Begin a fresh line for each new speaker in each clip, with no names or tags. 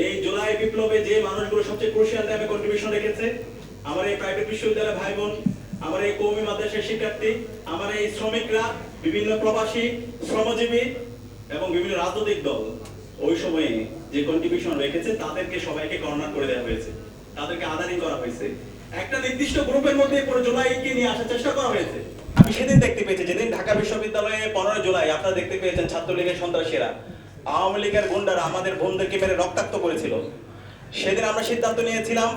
এই জুলাই বিপ্লবে যে মানুষগুলো সবচেয়ে ক্রুশিয়াল টাইমে কন্ট্রিবিউশন রেখেছে, আমার এই প্রাইভেট বিশ্ববিদ্যালয়ের ভাই বোন আমার এই কৌমি মাদ্রাসার শিক্ষার্থী, আমার এই শ্রমিকরা, বিভিন্ন প্রবাসী, শ্রমজীবী এবং বিভিন্ন রাজনৈতিক দল, ওই সময়ে যে কন্ট্রিবিউশন রেখেছে, তাদেরকে সবাইকে কর্নার করে দেওয়া হয়েছে। তাদেরকে আদানি করা হয়েছে। একটা নির্দিষ্ট গ্রুপের মধ্যে পুরো জুলাইকে নিয়ে আসার চেষ্টা করা হয়েছে। আমি সেদিন দেখতে পেয়েছি, যেদিন ঢাকা বিশ্ববিদ্যালয়ে পনেরো জুলাই, আপনারা দেখতে পেয়েছেন ছাত্রলীগের সন্ত্রাসীরা। আওয়ামী লীগের গুন্ডারা আমাদের বোনদেরকে মেরে রক্তাক্ত করেছিল। সেদিন আমরা সিদ্ধান্ত নিয়েছিলাম,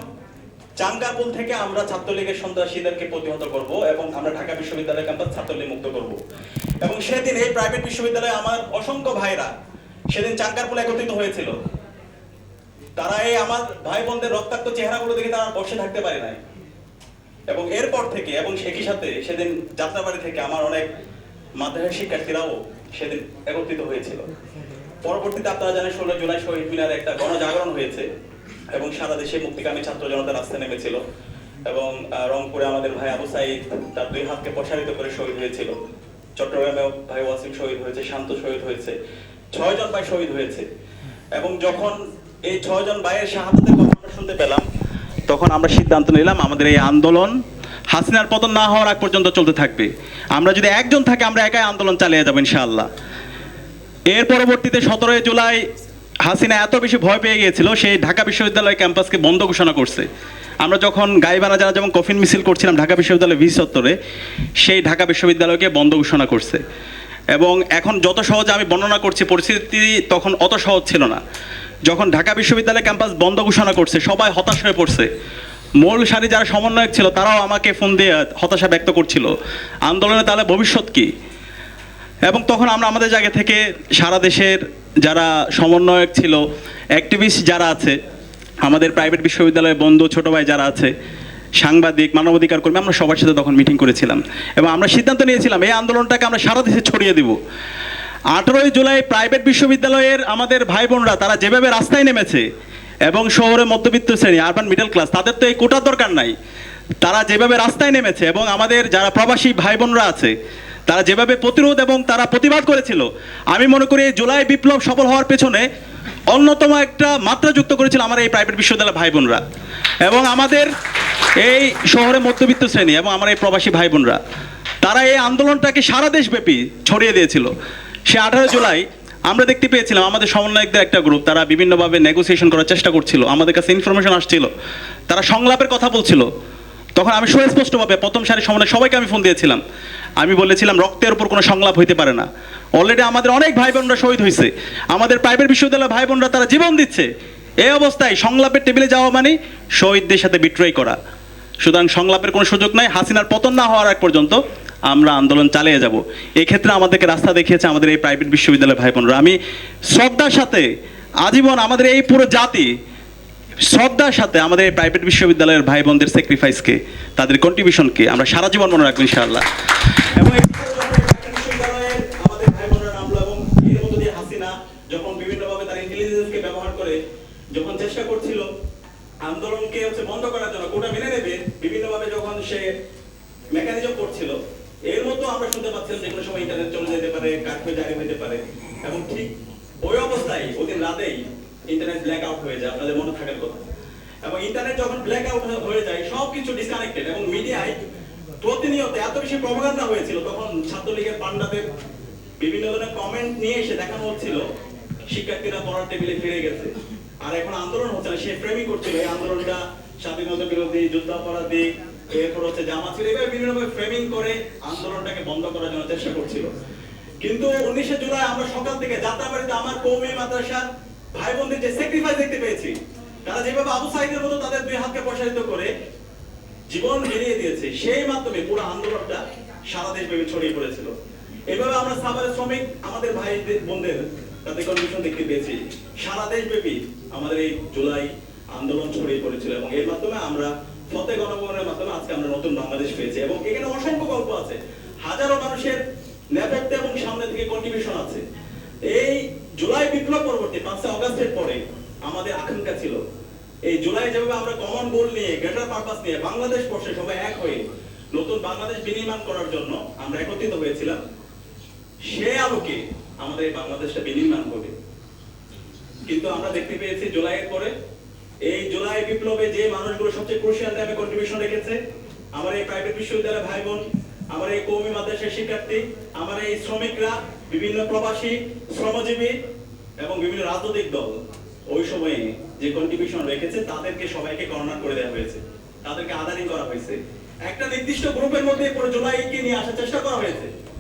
চাঙ্গাপুল থেকে আমরা ছাত্রলীগের সন্ত্রাসীদেরকে প্রতিহত করব এবং আমরা ঢাকা বিশ্ববিদ্যালয় ক্যাম্পাস ছাত্রলীগ মুক্ত করব। এবং সেদিন এই প্রাইভেট বিশ্ববিদ্যালয়ে আমার অসংখ্য ভাইরা সেদিন চাঙ্গারপুল একত্রিত হয়েছিল। তারা এই আমার ভাই বোনদের রক্তাক্ত চেহারাগুলো দেখে তারা বসে থাকতে পারে নাই। এবং এরপর থেকে এবং একই সাথে সেদিন যাত্রাবাড়ি থেকে আমার অনেক মাদ্রাসা শিক্ষার্থীরাও সেদিন একত্রিত হয়েছিল। পরবর্তীতে আপনারা জানেন, ষোলো জুলাই শহীদ মিনারে একটা গণজাগরণ হয়েছে এবং সারা দেশে মুক্তিকামী ছাত্র জনতা রাস্তায় নেমেছিল এবং রংপুরে আমাদের ভাই আবু সাইদ তার দুই হাতকে প্রসারিত করে শহীদ হয়েছিল। চট্টগ্রামে ভাই ওয়াসিম শহীদ হয়েছে, শান্ত শহীদ হয়েছে, ছয়জন ভাই শহীদ হয়েছে এবং যখন এই ছয়জন ভাইয়ের শাহাদাতের কথা শুনতে পেলাম, তখন আমরা সিদ্ধান্ত নিলাম আমাদের এই আন্দোলন হাসিনার পতন না হওয়ার আগ পর্যন্ত চলতে থাকবে। আমরা যদি একজন থাকে, আমরা একাই আন্দোলন চালিয়ে যাব ইনশাআল্লাহ। এর পরবর্তীতে সতেরোই জুলাই হাসিনা এত বেশি ভয় পেয়ে গিয়েছিল, সেই ঢাকা বিশ্ববিদ্যালয় ক্যাম্পাসকে বন্ধ ঘোষণা করছে। আমরা যখন গাইবানা যারা যেমন কফিন মিছিল করছিলাম ঢাকা বিশ্ববিদ্যালয় ভি সত্তরে, সেই ঢাকা বিশ্ববিদ্যালয়কে বন্ধ ঘোষণা করছে। এবং এখন যত সহজে আমি বর্ণনা করছি, পরিস্থিতি তখন অত সহজ ছিল না। যখন ঢাকা বিশ্ববিদ্যালয় ক্যাম্পাস বন্ধ ঘোষণা করছে, সবাই হতাশ হয়ে পড়ছে। মূল সারি যারা সমন্বয়ক ছিল, তারাও আমাকে ফোন দিয়ে হতাশা ব্যক্ত করছিল। আন্দোলনে তাহলে ভবিষ্যৎ কী? এবং তখন আমরা আমাদের জায়গা থেকে সারা দেশের যারা সমন্বয়ক ছিল অ্যাক্টিভিস্ট যারা আছে, আমাদের প্রাইভেট বিশ্ববিদ্যালয়ের বন্ধু, ছোট ভাই যারা আছে, সাংবাদিক, মানবাধিকার কর্মী, আমরা সবার সাথে তখন মিটিং করেছিলাম। এবং আমরা সিদ্ধান্ত নিয়েছিলাম, এই আন্দোলনটাকে আমরা সারা দেশে ছড়িয়ে দিব। আঠেরোই জুলাই প্রাইভেট বিশ্ববিদ্যালয়ের আমাদের ভাই বোনরা, তারা যেভাবে রাস্তায় নেমেছে, এবং শহরে মধ্যবিত্ত শ্রেণি আরবান মিডল ক্লাস তাদের তো এই কোটার দরকার নাই। তারা যেভাবে রাস্তায় নেমেছে, এবং আমাদের যারা প্রবাসী ভাই বোনরা আছে তারা যেভাবে প্রতিরোধ এবং তারা প্রতিবাদ করেছিল, আমি মনে করি জুলাই বিপ্লব সফল হওয়ার পেছনে অন্যতম একটা মাত্রা যুক্ত করেছিল আমার এই প্রাইভেট বিশ্ববিদ্যালয়ের ভাই বোনরা এবং আমাদের এই শহরে মধ্যবিত্ত শ্রেণি এবং আমার এই প্রবাসী ভাই বোনরা তারা এই আন্দোলনটাকে সারা দেশব্যাপী ছড়িয়ে দিয়েছিল। সে আঠারো জুলাই আমরা দেখতে পেয়েছিলাম আমাদের সমন্বয়কদের একটা গ্রুপ তারা বিভিন্নভাবে নেগোসিয়েশন করার চেষ্টা করছিল, আমাদের কাছে ইনফরমেশন আসছিল, তারা সংলাপের কথা বলছিল। তখন আমি সুস্পষ্টভাবে প্রথম সারি সমন্বয় সবাইকে আমি ফোন দিয়েছিলাম। আমি বলেছিলাম, রক্তের উপর কোনো সংলাপ হইতে পারে না। অলরেডি আমাদের অনেক ভাই বোনরা শহীদ হয়েছে আমাদের প্রাইভেট বিশ্ববিদ্যালয়ের ভাই বোনরা তারা জীবন দিচ্ছে। এই অবস্থায় সংলাপের টেবিলে যাওয়া মানে শহীদদের সাথে বিট্রয় করা। সুতরাং সংলাপের কোনো সুযোগ নাই। হাসিনার পতন না হওয়ার আগ পর্যন্ত আমরা আন্দোলন চালিয়ে যাব। এক্ষেত্রে আমাদেরকে রাস্তা দেখিয়েছে আমাদের এই প্রাইভেট বিশ্ববিদ্যালয়ের ভাই বোনরা আমি শ্রদ্ধার সাথে, আজীবন আমাদের এই পুরো জাতি শ্রদ্ধার সাথে আমাদের প্রাইভেট বিশ্ববিদ্যালয়ের ভাই বোনদের স্যাক্রিফাইসকে তাদের কন্ট্রিবিউশনকে আমরা সারা জীবন মনে রাখব ইনশাআল্লাহ। এবং যখন বিভিন্নভাবে তার ইন্টেলিজেন্সকে ব্যবহার করে যখন চেষ্টা করছিল আন্দোলনকে হচ্ছে বন্ধ করার জন্য, কোটা মেনে নেবে, বিভিন্নভাবে যখন সে মেকানিজম করছিল, এর মতো আমরা শুনতে পাচ্ছিলাম যে কোনো সময় ইন্টারনেট চলে যেতে পারে, কার্ফিউ জারি হতে পারে। এবং ঠিক ওই অবস্থায় ওদিন রাতেই ইন্টারনেট ব্ল্যাক আউট হয়ে যায়, আপনাদের মনে থাকার কথা। এবং ইন্টারনেট যখন ব্ল্যাক আউট হয়ে যায়, সবকিছু ডিসকানেক্টেড এবং মিডিয়ায় প্রতিনিয়ত এত বেশি প্রপাগান্ডা হয়েছিল, তখন ছাত্রলীগের পান্ডাদের বিভিন্ন ধরনের কমেন্ট নিয়ে এসে দেখানো হচ্ছিল, শিক্ষার্থীরা পড়ার টেবিলে ফিরে গেছে। আর এখন আন্দোলন হচ্ছে না, সে ফ্রেমিং করছিল, এই আন্দোলনটা স্বাধীনতা বিরোধী, যুদ্ধাপরাধী, এরপর হচ্ছে জামা ছিল এভাবে বিভিন্নভাবে ফ্রেমিং করে আন্দোলনটাকে বন্ধ করার জন্য চেষ্টা করছিল। কিন্তু উনিশে জুলাই আমরা সকাল থেকে যাত্রাবাড়িতে আমার কৌমি মাদ্রাসার ভাই বোনদের যে স্যাক্রিফাইস দেখতে পেয়েছি, তারা যেভাবে আবু সাইদের মতো তাদের দুই হাতকে প্রসারিত করে জীবন বেরিয়ে দিয়েছে, সেই মাধ্যমে পুরো আন্দোলনটা সারা দেশ ব্যাপী ছড়িয়ে পড়েছিল। এভাবে আমরা সাভারের শ্রমিক, আমাদের ভাই বোনদের তাদের কন্ডিশন দেখতে পেয়েছি। সারা দেশ ব্যাপী আমাদের এই জুলাই আন্দোলন ছড়িয়ে পড়েছিল এবং এর মাধ্যমে আমরা ফতে গণভবনের মাধ্যমে আজকে আমরা নতুন বাংলাদেশ পেয়েছি এবং এখানে অসংখ্য গল্প আছে। হাজারো মানুষের নেপথ্যে এবং সামনে থেকে কন্ট্রিবিউশন আছে। এই জুলাই বিপ্লব পরবর্তী আমাদের আকাঙ্ক্ষা ছিল। এই জুলাই যেভাবে আমরা কমন গোল নিয়ে গ্রেটার পারপাস নিয়ে বাংলাদেশ বসে সবাই এক হয়ে নতুন বাংলাদেশ বিনির্মাণ করার জন্য আমরা একত্রিত হয়েছিলাম, সে আলোকে আমাদের বাংলাদেশটা বিনির্মাণ হবে। কিন্তু আমরা দেখতে পেয়েছি জুলাইয়ের পরে, এই জুলাই বিপ্লবে যে মানুষগুলো সবচেয়ে ক্রুশিয়াল টাইমে কন্ট্রিবিউশন রেখেছে, আমার এই প্রাইভেট বিশ্ববিদ্যালয়ের ভাই বোন আমার এই কৌমি মাদ্রাসার শিক্ষার্থী, আমার এই শ্রমিকরা, বিভিন্ন প্রবাসী, শ্রমজীবী এবং বিভিন্ন রাজনৈতিক দল। ওই সময়ে যে কন্ট্রিবিউশন রেখেছে, তাদেরকে সবাইকে কর্নার করে দেওয়া হয়েছে। তাদেরকে আদানি করা হয়েছে। একটা নির্দিষ্ট গ্রুপের মধ্যে পুরো জুলাইকে নিয়ে আসার চেষ্টা করা হয়েছে।